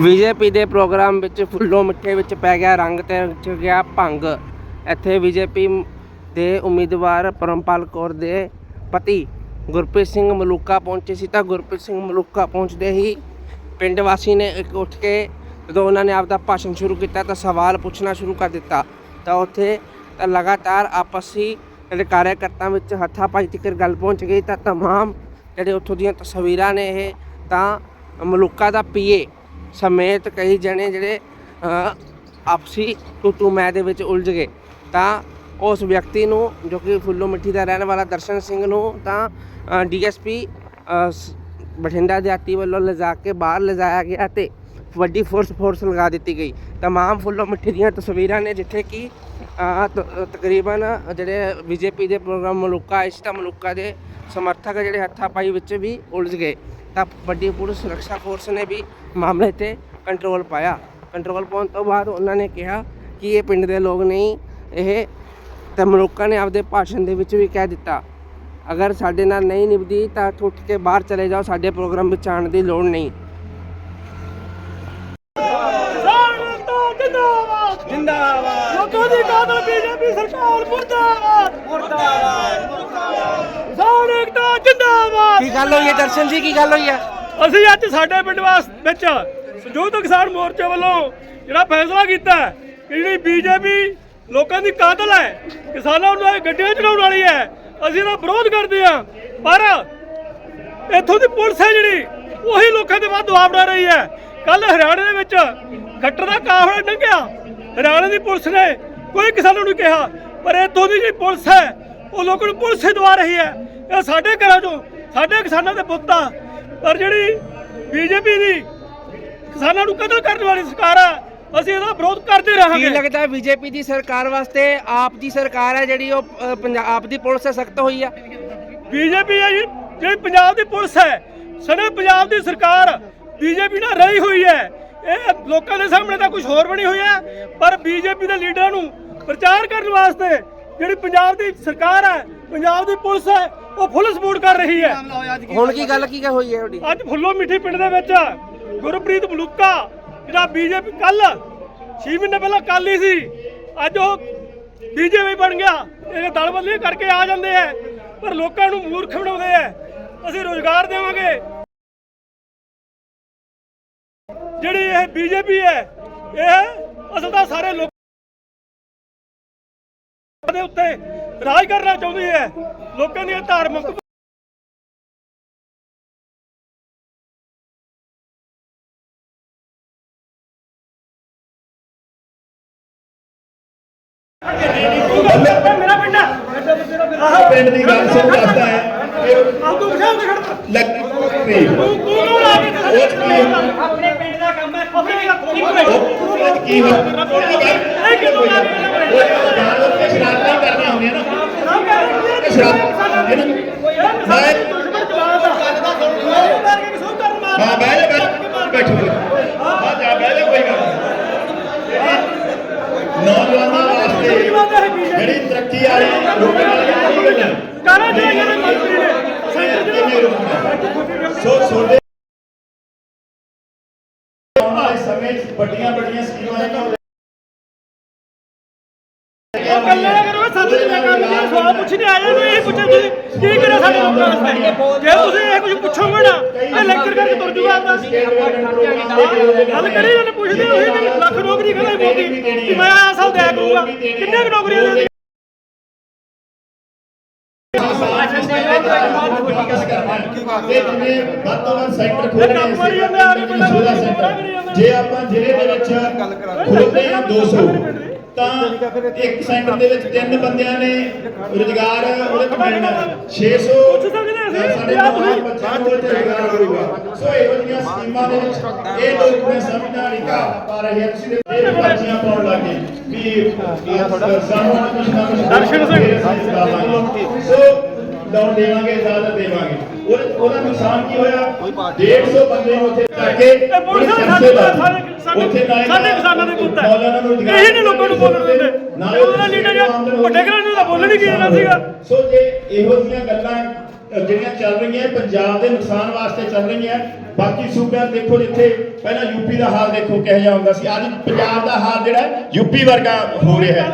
BJP ਦੇ programme ਵਿੱਚ ਫੁੱਲੋ ਮਿੱਠੇ ਵਿੱਚ ਪੈ ਗਿਆ ਰੰਗ ਤੇ ਚ ਗਿਆ ਭੰਗ ਇੱਥੇ ਬੀਜੇਪੀ ਦੇ ਉਮੀਦਵਾਰ ਪਰਮਪਾਲ ਕੌਰ ਦੇ ਪਤੀ ਗੁਰਪ੍ਰੀਤ ਸਿੰਘ ਮਲੂਕਾ ਪਹੁੰਚੇ ਸੀ ਤਾਂ ਗੁਰਪ੍ਰੀਤ ਸਿੰਘ ਮਲੂਕਾ ਪਹੁੰਚਦੇ ਹੀ ਪਿੰਡ ਵਾਸੀ ਨੇ ਇੱਕ ਉੱਠ ਕੇ ਜਦੋਂ ਉਹਨਾਂ ਨੇ ਆਪਦਾ ਭਾਸ਼ਣ ਸ਼ੁਰੂ ਕੀਤਾ ਤਾਂ ਸਵਾਲ ਪੁੱਛਣਾ ਸ਼ੁਰੂ ਕਰ ਦਿੱਤਾ ਤਾਂ ਉੱਥੇ ਤਾਂ ਲਗਾਤਾਰ ਆਪਸੀ ਜਿਹੜੇ ਕਾਰਜਕਰਤਾਵਾਂ ਵਿੱਚ ਹੱਥਾਪਾਈ ਤੱਕ ਗੱਲ ਪਹੁੰਚ ਗਈ ਤਾਂ तमाम ਜਿਹੜੇ ਉੱਥੋਂ ਦੀਆਂ ਤਸਵੀਰਾਂ ਨੇ ਇਹ ਤਾਂ ਮਲੂਕਾ ਦਾ ਪੀਏ ਸਮੇਤ ਕਈ ਜਣੇ ਜਿਹੜੇ ਆਪਸੀ ਤੂੰ ਤੂੰ ਮੈਂ ਦੇ ਵਿੱਚ ਉਲਝ ਗਏ। ਤਾਂ ਉਸ ਵਿਅਕਤੀ ਨੂੰ ਜੋ ਕਿ ਫੁੱਲੋ ਮਿੱਠੀ ਦਾ ਰਹਿਣ ਵਾਲਾ ਦਰਸ਼ਨ ਸਿੰਘ ਨੂੰ ਤਾਂ ਡੀਐਸਪੀ ਬਠਿੰਡਾ ਦਿਹਾਤੀ ਵੱਲੋਂ ਲਿਜਾ ਕੇ ਬਾਹਰ ਲਿਜਾਇਆ ਗਿਆ ਤੇ ਵੱਡੀ ਫੋਰਸ ਫੋਰਸ ਲਗਾ ਦਿੱਤੀ ਗਈ। ਤਮਾਮ ਫੁੱਲੋ ਮਿੱਠੀ ਦੀਆਂ ਤਸਵੀਰਾਂ ਨੇ ਜਿੱਥੇ ਕਿ ਅ, ਤ- ਤਕਰੀਬਨ ਜਿਹੜੇ ਬੀਜੇਪੀ ਦੇ ਪ੍ਰੋਗਰਾਮ ਮਲੂਕਾ ਇਸ ਤਾਂ ਮਲੂਕਾ ਦੇ ਸਮਰਥਕ ਜਿਹੜੇ ਹੱਥਾਪਾਈ ਵਿੱਚ ਵੀ ਉਲਝ ਗਏ। ਤਾਂ ਵੱਡੀ ਪੁਲਿਸ ਸੁਰੱਖਿਆ ਫੋਰਸ ਨੇ ਵੀ ਮਾਮਲੇ ਤੇ ਕੰਟਰੋਲ ਪਾਇਆ। ਕੰਟਰੋਲ ਪਾਉਣ ਤੋਂ ਬਾਅਦ ਉਹਨਾਂ ਨੇ ਕਿਹਾ ਕਿ ਇਹ ਪਿੰਡ ਦੇ ਲੋਕ ਨਹੀਂ, ਇਹ ਤੇ ਮਲੂਕਾ ਨੇ ਆਪਦੇ ਭਾਸ਼ਣ ਦੇ ਵਿੱਚ ਵੀ ਕਹਿ ਦਿੱਤਾ। ਅਗਰ ਸਾਡੇ ਨਾਲ ਨਹੀਂ ਨਿਭਦੀ ਤਾਂ ਉੱਠ ਕੇ ਬਾਹਰ ਚਲੇ ਜਾਓ, ਸਾਡੇ ਪ੍ਰੋਗਰਾਮ ਵਿੱਚ ਆਉਣ ਦੀ ਲੋੜ ਨਹੀਂ। ਜਿੰਦਾਬਾਦ। ਜਿੰਦਾਬਾਦ ਲੋਕਾਂ ਦੀ ਕਾਦਰ ਬੀਜੇਪੀ ਸਰਕਾਰ, ਮੁਰਦਾਬਾਦ। ਮੁਰਦਾਬਾਦ। ਕਿਸਾਨ ਜਿੰਦਾਬਾਦ। ਕੀ ਗੱਲ ਹੋਈ ਹੈ ਦਰਸ਼ਨ ਜੀ ਕੀ ਗੱਲ ਹੋਈ ਹੈ? ਅਸੀਂ ਅੱਜ ਸਾਡੇ ਪਿੰਡ ਵਾਸ ਵਿੱਚ ਸੰਯੁਕਤ ਕਿਸਾਨ ਮੋਰਚੇ ਵੱਲੋਂ ਜਿਹੜਾ ਫੈਸਲਾ ਕੀਤਾ ਹੈ ਕਿ ਜਿਹੜੀ ਬੀਜੇਪੀ ਲੋਕਾਂ ਦੀ ਕਾਤਲ ਹੈ ਕਿਸਾਨਾਂ ਨੂੰ ਇਹ ਗੱਡੀਆਂ ਚੜਾਉਣ ਵਾਲੀ ਹੈ ਅਸੀਂ ਇਹਦਾ ਵਿਰੋਧ ਕਰਦੇ ਹਾਂ। ਪਰ ਇੱਥੋਂ ਦੀ ਪੁਲਿਸ ਹੈ ਜਿਹੜੀ ਉਹੀ ਲੋਕਾਂ ਦੇ ਵੱਧ ਦਬਾਅ ਬਣਾ ਰਹੀ ਹੈ। ਕੱਲ ਹਰਿਆਣੇ ਦੇ ਵਿੱਚ ਖੱਟਰ ਦਾ ਕਾਫਲਾ ਲੰਘਿਆ। ਹਰਿਆਣੇ ਦੀ ਪੁਲਿਸ ਨੇ ਕੋਈ ਕਿਸਾਨਾਂ ਨੂੰ ਕਿਹਾ ਪਰ ਇੱਥੋਂ ਦੀ ਜਿਹੜੀ ਪੁਲਿਸ ਹੈ ਉਹ ਲੋਕਾਂ ਨੂੰ ਪੁਲਿਸ ਹੀ ਦਵਾ ਰਹੀ ਹੈ। ਇਹ ਸਾਡੇ ਘਰਾਂ ਚੋਂ ਸਾਡੇ ਕਿਸਾਨਾਂ ਦੇ ਪੁੱਤ ਆ। ਪਰ ਜਿਹੜੀ ਬੀਜੇਪੀ ਦੀ ਕਿਸਾਨਾਂ ਨੂੰ ਕਤਲ ਕਰਨ ਵਾਲੀ ਸਰਕਾਰ ਹੈ ਅਸੀਂ ਇਹਦਾ ਵਿਰੋਧ ਕਰਦੇ ਕੀ ਰਹਾਂਗੇ ਲੱਗਦਾ ਹੈ ਬੀਜੇਪੀ ਦੀ ਸਰਕਾਰ ਵਾਸਤੇ ਆਪ ਦੀ ਸਰਕਾਰ ਹੈ ਜਿਹੜੀ ਉਹ ਪੰਜਾਬ ਦੀ ਪੁਲਿਸ ਸਖਤ ਹੋਈ ਹੈ ਬੀਜੇਪੀ ਹੈ ਜੀ- ਜਿਹੜੀ ਪੰਜਾਬ ਦੀ ਪੁਲਿਸ ਹੈ ਸਣੇ ਪੰਜਾਬ ਦੀ ਸਰਕਾਰ ਬੀਜੇਪੀ ਨਾਲ ਰਹੀ ਹੋਈ ਹੈ। ਇਹ ਲੋਕਾਂ ਦੇ ਸਾਹਮਣੇ ਤਾਂ ਕੁਝ ਹੋਰ ਬਣੀ ਹੋਈ ਹੈ ਪਰ ਬੀਜੇਪੀ ਦੇ ਲੀਡਰਾਂ ਨੂੰ ਪ੍ਰਚਾਰ ਕਰਨ ਵਾਸਤੇ ਜਿਹੜੀ ਪੰਜਾਬ ਦੀ ਸਰਕਾਰ ਹੈ ਪੰਜਾਬ ਦੀ ਪੁਲਿਸ ਹੈ ਉਹ ਫੁੱਲ ਸਪੋਰਟ ਕਰ ਰਹੀ ਹੈ। ਹੁਣ ਕੀ ਗੱਲ ਕੀ ਹੋਈ ਹੈ ਤੁਹਾਡੀ? ਅੱਜ ਫੁੱਲੋ ਮਿੱਠੀ ਪਿੰਡ ਦੇ ਵਿੱਚ ਗੁਰਪ੍ਰੀਤ ਮਲੂਕਾ ਜਿਹੜਾ ਬੀਜੇਪੀ ਕੱਲ 6 ਮਹੀਨੇ ਪਹਿਲਾਂ ਕਾਲੀ ਸੀ ਅੱਜ ਉਹ ਬੀਜੇਪੀ ਬਣ ਗਿਆ। ਇਹ ਦਲ ਬਦਲੀ ਕਰਕੇ ਆ ਜਾਂਦੇ ਆ ਪਰ ਲੋਕਾਂ ਨੂੰ ਮੂਰਖ ਬਣਾਉਂਦੇ ਆ ਅਸੀਂ ਰੋਜ਼ਗਾਰ ਦੇਵਾਂਗੇ। ਜਿਹੜੀ ਇਹ ਬੀਜੇਪੀ ਹੈ ਇਹ ਅਸਲ ਤਾਂ ਸਾਰੇ ਲੋਕਾਂ ਦੇ ਉੱਤੇ ਰਾਜ ਕਰਨਾ ਚਾਹੁੰਦੀ ਹੈ। ਲੋਕਾਂ ਦੀਆਂ ਧਾਰਮਿਕ ਮੇਰਾ ਪਿੰਡ ਆਹ ਪਿੰਡ ਦੀ ਗੱਲ ਸੁਣ ਦੱਸਦਾ ਹੈ ਕਿ ਆਹ ਤੂੰ ਕਿਹੜਾ ਖੜਦਾ ਲੱਗੀ ਤੂੰ ਤੂੰ ਲਾ ਕੇ ਆਪਣੇ ਪਿੰਡ ਦਾ ਕੰਮ ਹੈ ਆਪਣੇ ਉਹ 'ਚ ਕੀ ਹੋਇਆ? ਇਹ ਕਿਉਂ ਲਾ ਕੇ ਨਾ ਇਹ ਸ਼ਰਾਰਤ ਇਹਨਾਂ ਨੂੰ ਮੈਂ ਹਾਂ ਬਹਿ ਜਾ ਬੈਠ ਬੈਠੋ ਹਾਂ ਜਾ ਬਹਿ ਜਾ ਕੋਈ ਗੱਲ ਨਹੀਂ। ਨੌਜਵਾਨਾਂ ਵਾਸਤੇ ਜਿਹੜੀ ਤਰੱਕੀ ਵਾਲੀ ਰੋਕਣ ਵਾਲੀ ਗੱਲ ਹੈ ਕਾਲਾ ਜਿਹੜਾ ਜਿਹੜੇ ਮੰਤਰੀ ਨੇ ਸੈਂਟਰ ਕਿਵੇਂ ਰੁਕਣਾ ਸੋ ਛੋਟੇ ਆਉਣ ਵਾਲੇ ਸਮੇਂ 'ਚ ਵੱਡੀਆਂ ਵੱਡੀਆਂ ਉਹ ਗੱਲਾਂ ਨਾ ਕਰੋ ਸੱਤ ਦਿਨ ਕੰਮ ਦੇ ਸਵਾਲ ਪੁੱਛਣੇ ਆ ਜਾਂਦੇ ਇਹ ਪੁੱਛੇ ਤੁਸੀਂ ਕੀ ਕਰਿਆ ਸਾਡੇ ਲੋਕਾਂ ਵਾਸਤੇ? ਜੇ ਤੁਸੀਂ ਇਹ ਕੁਝ ਪੁੱਛੋਗੇ ਨਾ ਇਹ ਲੈਕਚਰ ਕਰਕੇ ਤੁਰ ਜੂਗਾ ਆਪਦਾ ਗੱਲ ਕਰੀ ਉਹਨੇ ਪੁੱਛਦੇ ਉਹੀ ਵੀ ਲੱਖ ਨੌਕਰੀ ਕਹਿੰਦਾ ਮੋਦੀ ਕਿ ਮੈਂ ਆ ਸਾਲ ਦਿਆ ਕਰੂੰਗਾ। ਕਿੰਨੇ ਕੁ ਨੌਕਰੀਆਂ ਦੇ ਇਹ ਜਿਵੇਂ ਵੱਧ ਤੋਂ ਵੱਧ ਸੈਕਟਰ ਜਾਂਦੇ ਆ ਕੇ ਪਹਿਲਾਂ ਸੋਲਰ ਸੈਕਟਰ ਜੇ ਆਪਾਂ ਜ਼ਿਲ੍ਹੇ ਦੇ ਵਿੱਚ ਖੋਲਦੇ ਹਾਂ 200 ਤਾਂ ਇੱਕ ਸੈਕਟਰ ਦੇ ਵਿੱਚ ਤਿੰਨ ਬੰਦਿਆਂ ਨੇ ਰੁਜ਼ਗਾਰ ਉਹਦੇ ਤੋਂ ਮਿਲਣਾ 600 ਪੁੱਛ ਸਕਦੇ ਅਸੀਂ? ਸਾਡੇ ਨੌਜਵਾਨ ਬੱਚਿਆਂ ਨੂੰ ਉੱਥੇ ਰੁਜ਼ਗਾਰ ਹੋਊਗਾ। ਸੋ ਇਹੋ ਜਿਹੀਆਂ ਸਕੀਮਾਂ ਦੇ ਵਿੱਚ ਇਹ ਲੋਕ ਮੈਂ ਸਮਝਣਾ ਨਹੀਂ ਕਾ ਪਾ ਰਹੇ ਤੁਸੀਂ ਦੇ ਇਹ ਬੱਚੀਆਂ ਪਾਉਣ ਲੱਗੇ। ਵੀ ਨਾ ਕੁਝ ਦਰਸ਼ਨ ਸਿੰਘ। ਸੋ ਡਾਊਨ ਦੇਵਾਂਗੇ ਇਜਾਜ਼ਤ ਦੇਵਾਂਗੇ। ਉਹ- ਉਹਦਾ ਨੁਕਸਾਨ ਕੀ ਹੋਇਆ? 150 ਬੰਦੇ ਨੂੰ ਉੱਥੇ ਜਾ ਕੇ ਇਹ ਪੁਲਿਸ ਸਾਡੇ ਉੱਥੇ ਸਾਡੇ ਕਿਸਾਨਾਂ ਦੇ ਪੁੱਤ ਹੈ। ਨੌਜਵਾਨਾਂ ਨੂੰ ਰੁਜ਼ਗਾਰ ਇਹੀ ਨੇ ਲੋਕਾਂ ਨੂੰ ਬੋਲਣ ਦਿੰਦੇ। ਨਾਲੇ ਉਹਦਾ ਲੀਡਰ ਜਾਂ ਵੱਡੇ ਘਰਾਂ ਨੂੰ ਤਾਂ ਬੋਲਣ ਹੀ ਕੀ ਦੇਣਾ ਸੀਗਾ। ਸੋ ਜੇ ਇਹੋ ਜਿਹੀਆਂ ਗੱਲਾਂ ਜਿਹੜੀਆਂ ਚੱਲ ਰਹੀਆਂ ਪੰਜਾਬ ਦੇ ਨੁਕਸਾਨ ਵਾਸਤੇ ਚੱਲ ਰਹੀਆਂ ਬਾਕੀ ਸੂਬਿਆਂ ਦੇਖੋ ਜਿੱਥੇ ਪਹਿਲਾਂ ਯੂਪੀ ਦਾ ਹਾਲ ਦੇਖੋ ਕਿਹੋ ਜਿਹਾ ਹੁੰਦਾ ਸੀ। ਅੱਜ ਪੰਜਾਬ ਦਾ ਹਾਲ ਜਿਹੜਾ ਯੂਪੀ ਵਰਗਾ ਹੋ ਰਿਹਾ ਹੈ।